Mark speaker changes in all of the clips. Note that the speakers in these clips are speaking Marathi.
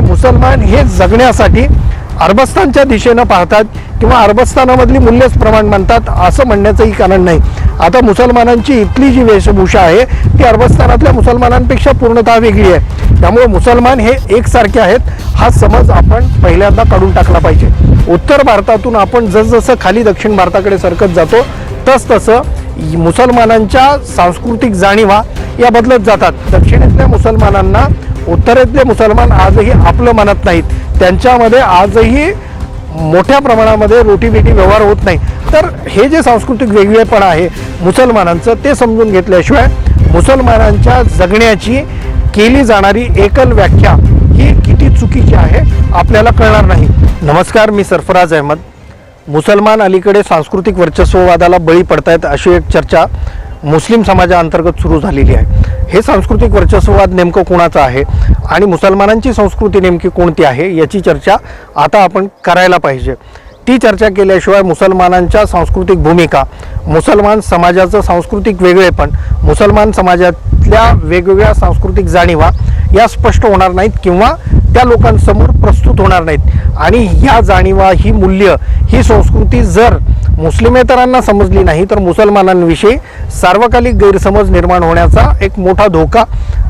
Speaker 1: म्हणजे मुसलमान हे जगण्यासाठी अरबस्तानच्या दिशेनं पाहतात किंवा अरबस्तानामधली मूल्यच प्रमाण मानतात असं म्हणण्याचंही कारण नाही. आता मुसलमानांची इथली जी वेशभूषा आहे ती अरबस्तानातल्या मुसलमानांपेक्षा पूर्णतः वेगळी आहे. त्यामुळे मुसलमान हे एकसारखे आहेत. हा समज आपण पहिल्यांदा काढून टाकला पाहिजे. उत्तर भारतातून आपण जसजसं खाली दक्षिण भारताकडे सरकत जातो तसतसं मुसलमानांच्या सांस्कृतिक जाणीवा या बदलत जातात. दक्षिणेतल्या मुसलमानांना उत्तरेतले मुसलमान आजही आपलं मानत नाहीत. त्यांच्यामध्ये आजही मोठ्या प्रमाणामध्ये रोटीबेटी व्यवहार होत नाही. तर हे जे सांस्कृतिक वेगळेपण आहे मुसलमानांचं ते समजून घेतल्याशिवाय मुसलमानांच्या जगण्याची केली जाणारी एकल व्याख्या ही किती चुकीची आहे आपल्याला कळणार नाही. नमस्कार मी सरफराज अहमद. मुसलमान अलीकडे सांस्कृतिक वर्चस्ववादाला बळी पडतायत अशी एक चर्चा मुस्लिम समाजाअंतर्गत सुरू झालेली आहे. हे सांस्कृतिक वर्चस्ववाद नेमकं कोणाचं आहे आणि मुसलमानांची संस्कृती नेमकी कोणती आहे याची चर्चा आता आपण करायला पाहिजे. ती चर्चा केल्याशिवाय मुसलमानांच्या सांस्कृतिक भूमिका मुसलमान समाजाचं सांस्कृतिक वेगळेपण मुसलमान समाजातल्या वेगवेगळ्या सांस्कृतिक जाणीवा या स्पष्ट होणार नाहीत किंवा त्या लोकांसमोर प्रस्तुत होणार नाहीत. आणि ह्या जाणीवा ही मूल्य ही संस्कृती जर मुस्लिमेतरांना समजली नाही तर मुसलमानांविषयी सार्वकालिक गैरसमज निर्माण होण्याचा एक मोठा धोका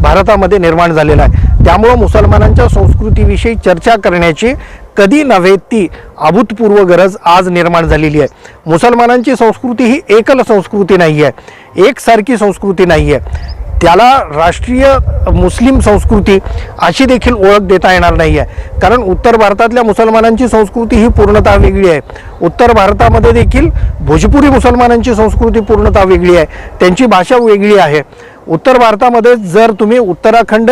Speaker 1: भारतामध्ये निर्माण झालेला आहे. त्यामुळं मुसलमानांच्या संस्कृतीविषयी चर्चा करण्याची कधी नव्हे ती अभूतपूर्व गरज आज निर्माण झालेली आहे. मुसलमानांची संस्कृती ही एकल संस्कृती नाही आहे एकसारखी संस्कृती नाही आहे त्याला राष्ट्रीय मुस्लिम संस्कृती अशी देखील ओळख देता येणार नाही आहे कारण उत्तर भारतातल्या मुसलमानांची संस्कृती ही पूर्णतः वेगळी आहे. उत्तर भारतामध्ये देखील भोजपुरी मुसलमानांची संस्कृती पूर्णतः वेगळी आहे. त्यांची भाषा वेगळी आहे. उत्तर भारतामध्ये जर तुम्ही उत्तराखंड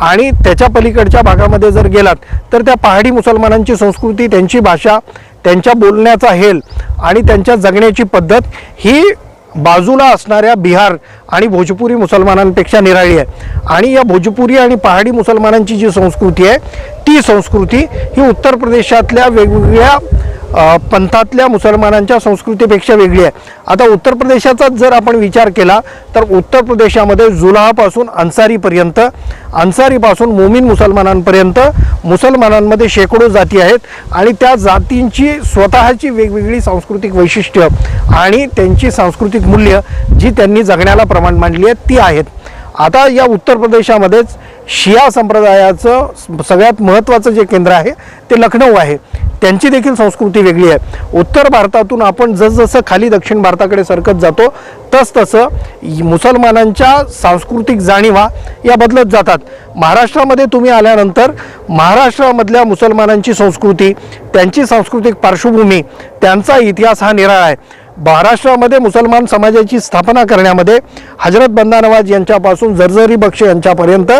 Speaker 1: आणि त्याच्या पलीकडच्या भागामध्ये जर गेलात तर त्या पहाडी मुसलमानांची संस्कृती त्यांची भाषा त्यांच्या बोलण्याचा हेल आणि त्यांच्या जगण्याची पद्धत ही बाजूला असणाऱ्या बिहार आणि भोजपुरी मुसलमानांपेक्षा निराळी आहे. आणि या भोजपुरी आणि पहाडी मुसलमानांची जी संस्कृती आहे ती संस्कृती ही उत्तर प्रदेशातल्या वेगवेगळ्या पंथातल्या मुसलमानांच्या संस्कृतीपेक्षा वेगळी आहे. आता उत्तर प्रदेशाचा जर आपण विचार केला तर उत्तर प्रदेशामध्ये जुलाहापासून अन्सारीपर्यंत अन्सारीपासून मोमीन मुसलमानांपर्यंत मुसलमानांमध्ये शेकडो जाती आहेत आणि त्या जातींची स्वतःची वेगवेगळी सांस्कृतिक वैशिष्ट्य आणि त्यांची सांस्कृतिक मूल्य जी त्यांनी जगण्याला प्रमाण मांडली आहेत ती आहेत. आता या उत्तर प्रदेशामध्येच शिया संप्रदायाचं सगळ्यात महत्त्वाचं जे केंद्र आहे ते लखनौ आहे. त्यांची देखील संस्कृती वेगळी आहे. उत्तर भारतातून आपण जसजसं खाली दक्षिण भारताकडे सरकत जातो तसतसं मुसलमानांच्या सांस्कृतिक जाणीवा या बदलत जातात. महाराष्ट्रामध्ये तुम्ही आल्यानंतर महाराष्ट्रामधल्या मुसलमानांची संस्कृती त्यांची सांस्कृतिक पार्श्वभूमी त्यांचा इतिहास हा निराळा आहे. महाराष्ट्रामध्ये मुसलमान समाजाची स्थापना करण्यामध्ये हजरत बंदा नवाज यांच्यापासून जर्जरी बक्ष यांच्यापर्यंत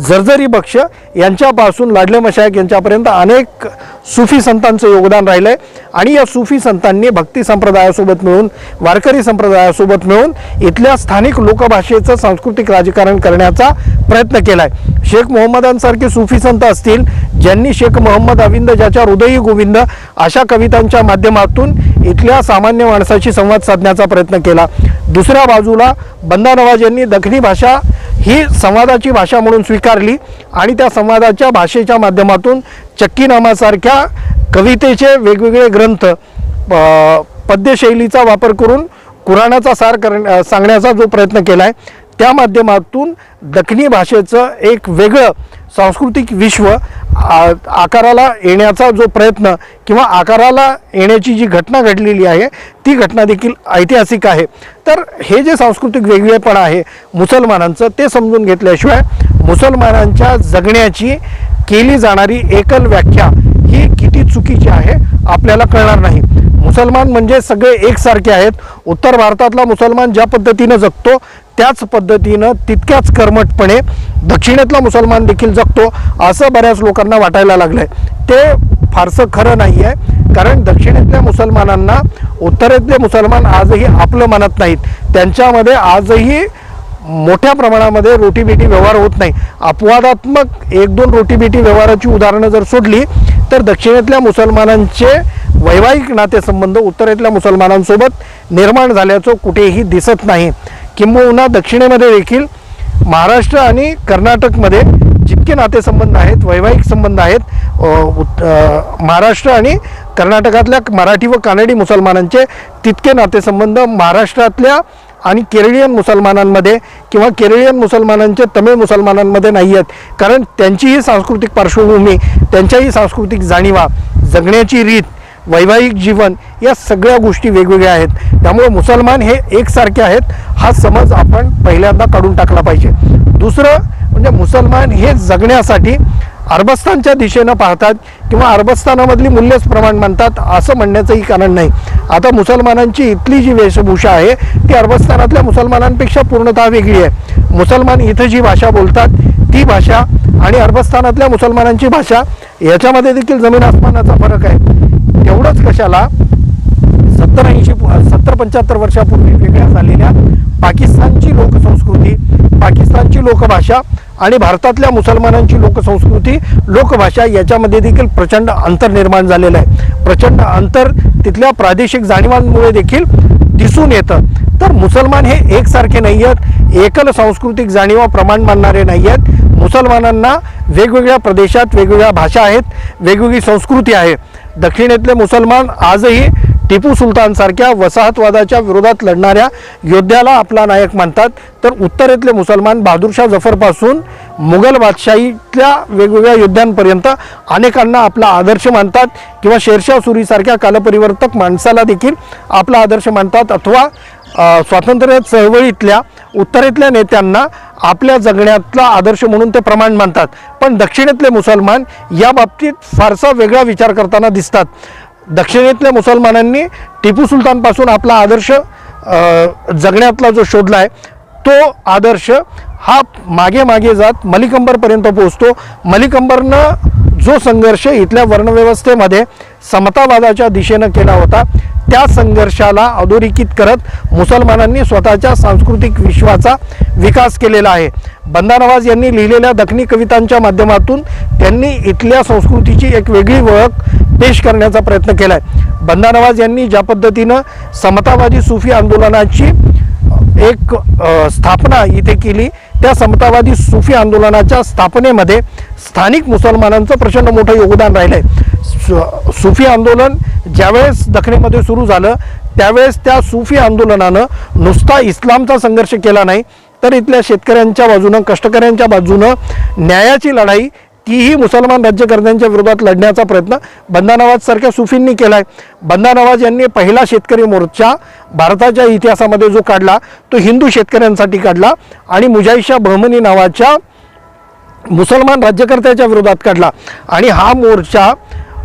Speaker 1: जर्जरी बक्ष यांच्यापासून लाडले मशायक यांच्यापर्यंत अनेक सुफी संतांचं योगदान राहिलं आहे आणि या सुफी संतांनी भक्ती संप्रदायासोबत मिळून वारकरी संप्रदायासोबत मिळून इथल्या स्थानिक लोकभाषेचं सांस्कृतिक राजकारण करण्याचा प्रयत्न केला आहे शेख मोहम्मदांसारखे सुफी संत असतील ज्यांनी शेख मोहम्मद अविंद ज्याच्या हृदयी गोविंद अशा कवितांच्या माध्यमातून इथल्या सामान्य माणसाशी संवाद साधण्याचा प्रयत्न केला. दुसऱ्या बाजूला बंदा नवाज यांनी दखनी भाषा ही संवादाची भाषा म्हणून स्वीकारली आणि त्या संवादाच्या भाषेच्या माध्यमातून चक्कीनामासारख्या कवितेचे वेगवेगळे ग्रंथ प- पद्यशैलीचा वापर करून कुराणाचा सार कर सांगण्याचा जो प्रयत्न केला आहे त्या माध्यमातून दखनी भाषेचं एक वेगळं सांस्कृतिक विश्व आ- आकाराला येण्याचा जो प्रयत्न किंवा आकाराला येण्याची जी घटना घडलेली आहे ती घटना देखील ऐतिहासिक आहे. तर हे जे सांस्कृतिक वेगळेपण आहे मुसलमानांचं ते समजून घेतल्याशिवाय मुसलमानांच्या जगण्याची केली जाणारी एकल व्याख्या ही किती चुकीची आहे आपल्याला कळणार नाही. मुसलमान म्हणजे सगळे एकसारखे आहेत. उत्तर भारतातला मुसलमान ज्या पद्धतीनं जगतो त्याच पद्धतीनं तितक्याच कर्मटपणे दक्षिणेतला मुसलमान देखील जगतो असं बऱ्याच लोकांना वाटायला लागलंय. ते फारसं खरं नाही आहे कारण दक्षिणेतल्या मुसलमानांना उत्तरेतले मुसलमान आजही आपलं मानत नाहीत. त्यांच्यामध्ये आजही मोठ्या प्रमाणामध्ये रोटीबेटी व्यवहार होत नाही. अपवादात्मक एक दोन रोटीबेटी व्यवहाराची उदाहरणं जर सोडली तर दक्षिणेतल्या मुसलमानांचे वैवाहिक नातेसंबंध उत्तरेतल्या मुसलमानांसोबत निर्माण झाल्याचं कुठेही दिसत नाही. किंबहुना दक्षिणेमध्ये देखील महाराष्ट्र आणि कर्नाटकमध्ये जितके नातेसंबंध आहेत वैवाहिक संबंध आहेत महाराष्ट्र आणि कर्नाटकातल्या मराठी व कानडी मुसलमानांचे तितके नातेसंबंध महाराष्ट्रातल्या आणि केरळियन मुसलमानांमध्ये किंवा केरळियन मुसलमानांचे तमिळ मुसलमानांमध्ये नाही आहेत. कारण त्यांचीही सांस्कृतिक पार्श्वभूमी त्यांच्याही सांस्कृतिक जाणीवा जगण्याची रीत वैवाहिक जीवन या सगळ्या गोष्टी वेगवेगळ्या आहेत. त्यामुळे मुसलमान हे एकसारखे आहेत. हा समज आपण पहिल्यांदा काढून टाकला पाहिजे. दुसरं म्हणजे मुसलमान हे जगण्यासाठी अरबस्तानच्या दिशेनं पाहतात किंवा अरबस्तानामधली मूल्यच प्रमाण मानतात असं म्हणण्याचंही कारण नाही. आता मुसलमानांची इथली जी वेशभूषा आहे ती अरबस्तानातल्या मुसलमानांपेक्षा पूर्णतः वेगळी आहे. मुसलमान इथं जी भाषा बोलतात ती भाषा आणि अरबस्तानातल्या मुसलमानांची भाषा याच्यामध्ये देखील जमीन आसमानाचा फरक आहे. एवढंच कशाला सत्तर ऐंशी सत्तर पंच्याहत्तर वर्षापूर्वी वेगळ्या झालेल्या पाकिस्तानची लोकसंस्कृती पाकिस्तानची लोकभाषा आणि भारतातल्या मुसलमानांची लोकसंस्कृती लोकभाषा याच्यामध्ये देखील प्रचंड अंतर निर्माण झालेलं आहे. प्रचंड अंतर तिथल्या प्रादेशिक जाणीवांमुळे देखील दिसून येतं. तर मुसलमान हे एकसारखे नाही आहेत एकल सांस्कृतिक जाणीवा प्रमाण मानणारे नाही आहेत मुसलमानांना वेगवेगळ्या प्रदेशात वेगवेगळ्या भाषा आहेत वेगवेगळी संस्कृती आहे. दक्षिणेतले मुसलमान आजही टिपू सुलतानसारख्या वसाहतवादाच्या विरोधात लढणाऱ्या योद्ध्याला आपला नायक मानतात. तर उत्तरेतले मुसलमान बहादूरशाह जफरपासून मुघल बादशाहीतल्या वेगवेगळ्या योद्ध्यांपर्यंत अनेकांना आपला आदर्श मानतात किंवा शेरशाह सुरीसारख्या कालपरिवर्तक माणसाला देखील आपला आदर्श मानतात अथवा स्वातंत्र्य चळवळीतल्या उत्तरेतल्या नेत्यांना आपल्या जगण्यातला आदर्श म्हणून ते प्रमाण मानतात. पण दक्षिणेतले मुसलमान या बाबतीत फारसा वेगळा विचार करताना दिसतात. दक्षिणेतल्या मुसलमानांनी टिपू सुलतानपासून आपला आदर्श जगण्यातला जो शोधला आहे तो आदर्श हा मागे मागे जात मलिकंबरपर्यंत पोहोचतो. मलिकंबरनं जो संघर्ष इथल्या वर्णव्यवस्थेमध्ये समतावादाच्या दिशेनं केला होता त्या संघर्षाला अधोरेखित करत मुसलमानांनी स्वतःच्या सांस्कृतिक विश्वाचा विकास केलेला आहे. बंदा नवाज यांनी लिहिलेल्या दखनी कवितांच्या माध्यमातून त्यांनी इथल्या संस्कृतीची एक वेगळी ओळख पेश करण्याचा प्रयत्न केला आहे बंदा नवाज यांनी ज्या पद्धतीनं समतावादी सुफी आंदोलनाची एक स्थापना इथे केली त्या समतावादी सुफी आंदोलनाच्या स्थापनेमध्ये स्थानिक मुसलमानांचं प्रचंड मोठं योगदान राहिलं आहे सुफी आंदोलन ज्यावेळेस दखणीमध्ये सुरू झालं त्यावेळेस त्या सुफी आंदोलनानं नुसता इस्लामचा संघर्ष केला नाही तर इथल्या शेतकऱ्यांच्या बाजूनं कष्टकऱ्यांच्या बाजूनं न्यायाची लढाई तीही मुसलमान राज्यकर्त्यांच्या विरोधात लढण्याचा प्रयत्न बंदा नवाज सारख्या सुफींनी केला आहे बंदा नवाज यांनी पहिला शेतकरी मोर्चा भारताच्या इतिहासामध्ये जो काढला तो हिंदू शेतकऱ्यांसाठी काढला आणि मुजाईशा बहमनी नावाच्या मुसलमान राज्यकर्त्याच्या विरोधात काढला. आणि हा मोर्चा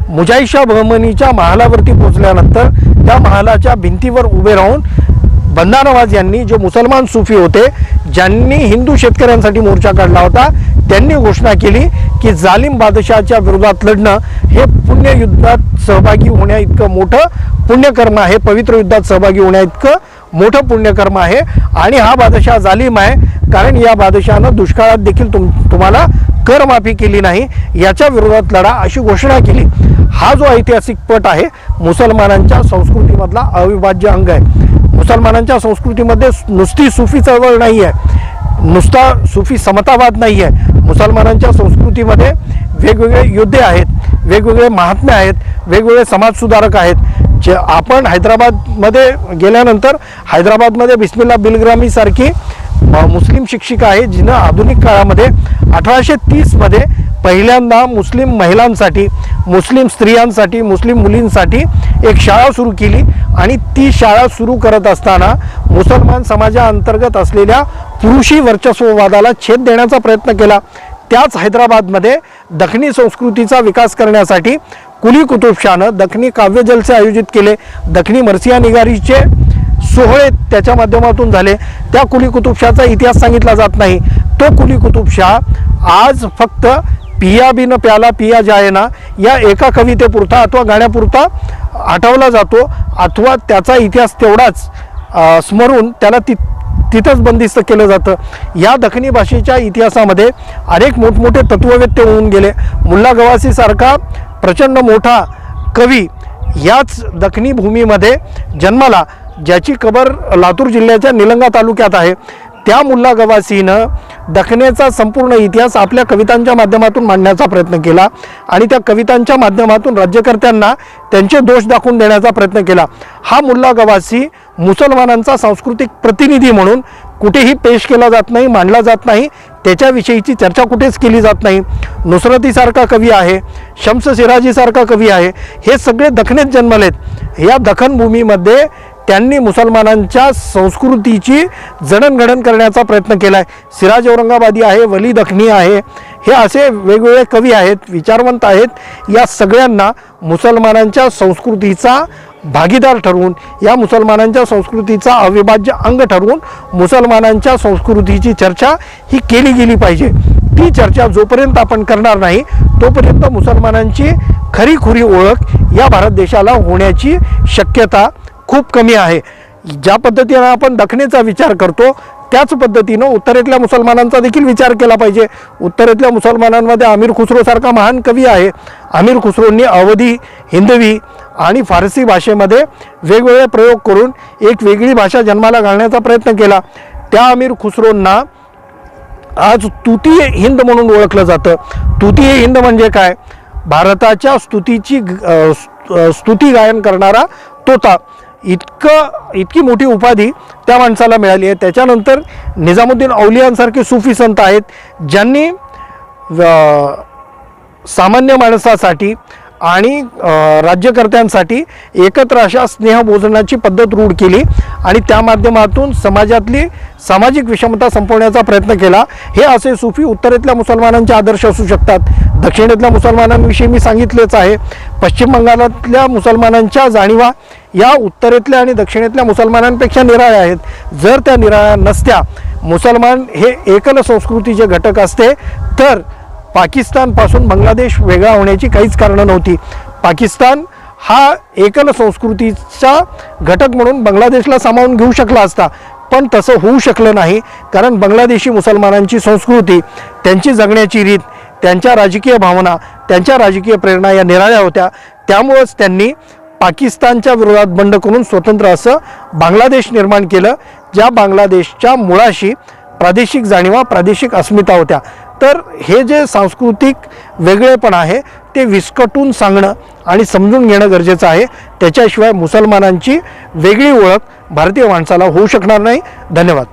Speaker 1: मुजाईशा बहमनीच्या महालावरती पोचल्यानंतर त्या महालाच्या भिंतीवर उभे राहून बंदा नवाज यांनी जे मुसलमान सुफी होते ज्यांनी हिंदू शेतकऱ्यांसाठी मोर्चा काढला होता त्यांनी घोषणा केली की जालिम बादशाहच्या विरोधात लढणं हे पुण्य युद्धात सहभागी होण्या इतकं मोठं पुण्यकर्म आहे. पवित्र युद्धात सहभागी होण्या इतकं मोठं पुण्यकर्म आहे. आणि हा बादशाह जालिम आहे. कारण या बादशहानं दुष्काळात देखील तुम तुम्हाला करमाफी केली नाही. याच्या विरोधात लढा अशी घोषणा केली. हा जो ऐतिहासिक पट आहे मुसलमानांच्या संस्कृतीमधला अविभाज्य अंग आहे. मुसलमानांच्या संस्कृतीमध्ये नुसती सुफी चळवळ नाही आहे नुसता सुफी समतावाद नाही आहे मुसलमानांच्या संस्कृतीमध्ये वेगवेगळे योद्धे आहेत वेगवेगळे महात्मे आहेत वेगवेगळे समाजसुधारक आहेत. जे आपण हैदराबादमध्ये गेल्यानंतर हैदराबादमध्ये बिस्मिल्ला बिलग्रामीसारखी मुस्लिम शिक्षिका आहे जिनं आधुनिक काळामध्ये अठराशे तीसमध्ये पहिल्यांदा मुस्लिम महिलांसाठी मुस्लिम स्त्रियांसाठी मुस्लिम मुलींसाठी एक शाळा सुरू केली आणि ती शाळा सुरू करत असताना मुसलमान समाजाअंतर्गत असलेल्या पुरुषी वर्चस्ववादाला छेद देण्याचा प्रयत्न केला. त्याच हैदराबादमध्ये दखनी संस्कृतीचा विकास करण्यासाठी कुली कुतुबशानं दखनी काव्य जलसे आयोजित केले. दखनी मर्सिया निगारीचे सोहळे त्याच्या माध्यमातून झाले. त्या कुली कुतुबशाचा इतिहास सांगितला जात नाही. तो कुली कुतुबशाह आज फक्त पिया बिन प्याला पिया जायना या एका कवितेपुरता अथवा गाण्यापुरता आठवला जातो. अथवा त्याचा इतिहास तेवढाच स्मरून त्याला ति तिथंच बंदिस्त केलं जातं. या दखनी भाषेच्या इतिहासामध्ये अनेक मोठमोठे तत्ववेत्ते होऊन गेले. मुल्ला गवासीसारखा प्रचंड मोठा कवी याच दखनी भूमीमध्ये जन्माला ज्याची कबर लातूर जिल्ह्याच्या निलंगा तालुक्यात आहे. त्या मुल्ला गवासीनं दखनेचा संपूर्ण इतिहास आपल्या कवितांच्या माध्यमातून मांडण्याचा प्रयत्न केला आणि त्या कवितांच्या माध्यमातून राज्यकर्त्यांना त्यांचे दोष दाखवून देण्याचा प्रयत्न केला. हा मुल्ला गवासी मुसलमानांचा सांस्कृतिक प्रतिनिधी म्हणून कुठेही पेश केला जात नाही मांडला जात नाही. त्याच्याविषयीची चर्चा कुठेच केली जात नाही. नुसरतीसारखा कवी आहे शम्स सिराजीसारखा कवी आहे. हे सगळे दखनेत जन्मलेत. या दखनभूमीमध्ये त्यांनी मुसलमानांच्या संस्कृतीची जडणघडण करण्याचा प्रयत्न केला आहे सिराज औरंगाबादी आहे वली दखनी आहे. हे असे वेगवेगळे कवी आहेत विचारवंत आहेत. या सगळ्यांना मुसलमानांच्या संस्कृतीचा भागीदार ठरवून या मुसलमानांच्या संस्कृतीचा अविभाज्य अंग ठरवून मुसलमानांच्या संस्कृतीची चर्चा ही केली गेली पाहिजे. ती चर्चा जोपर्यंत आपण करणार नाही तोपर्यंत मुसलमानांची खरीखुरी ओळख या भारत देशाला होण्याची शक्यता खूप कमी आहे. ज्या पद्धतीनं आपण दखनेचा विचार करतो त्याच पद्धतीनं उत्तरेतल्या मुसलमानांचा देखील विचार केला पाहिजे. उत्तरेतल्या मुसलमानांमध्ये आमिर खुसरोसारखा महान कवी आहे. आमिर खुसरोंनी अवधी हिंदवी आणि फारसी भाषेमध्ये वेगवेगळे प्रयोग करून एक वेगळी भाषा जन्माला घालण्याचा प्रयत्न केला. त्या आमिर खुसरोंना आज तुतीय हिंद म्हणून ओळखलं जातं. तुतीय हिंद म्हणजे काय? भारताच्या स्तुतीची स्तुती गायन करणारा तोता. इतकं इतकी मोठी उपाधी त्या माणसाला मिळाली आहे. त्याच्यानंतर निजामुद्दीन औलियांसारखे सुफी संत आहेत ज्यांनी सामान्य माणसासाठी आणि राज्यकर्त्यांसाठी एकत्र अशा स्नेहभोजनाची पद्धत रूढ केली आणि त्या माध्यमातून समाजातली सामाजिक विषमता संपवण्याचा प्रयत्न केला. हे असे सुफी उत्तरेतल्या मुसलमानांचे आदर्श असू शकतात. दक्षिणेतल्या मुसलमानांविषयी मी सांगितलेच आहे. पश्चिम बंगालातल्या मुसलमानांच्या जाणीवा या उत्तरेतल्या आणि दक्षिणेतल्या मुसलमानांपेक्षा निराळ्या आहेत. जर त्या निराळ्या नसत्या मुसलमान हे एकल संस्कृतीचे घटक असते तर पाकिस्तानपासून बांगलादेश वेगळा होण्याची काहीच कारणं नव्हती. पाकिस्तान हा एकल संस्कृतीचा घटक म्हणून बांगलादेशला सामावून घेऊ शकला असता. पण तसं होऊ शकलं नाही कारण बांगलादेशी मुसलमानांची संस्कृती त्यांची जगण्याची रीत त्यांच्या राजकीय भावना त्यांच्या राजकीय प्रेरणा या निराळ्या होत्या. त्यामुळंच त्यांनी पाकिस्तानच्या विरोधात बंड करून स्वतंत्र असं बांगलादेश निर्माण केलं ज्या बांगलादेशच्या मुळाशी प्रादेशिक जाणीवा प्रादेशिक अस्मिता होत्या. तर हे जे सांस्कृतिक वेगळेपण आहे ते विस्कटून सांगणं आणि समजून घेणं गरजेचं आहे. त्याच्याशिवाय मुसलमानांची वेगळी ओळख भारतीय माणसाला होऊ शकणार नाही. धन्यवाद.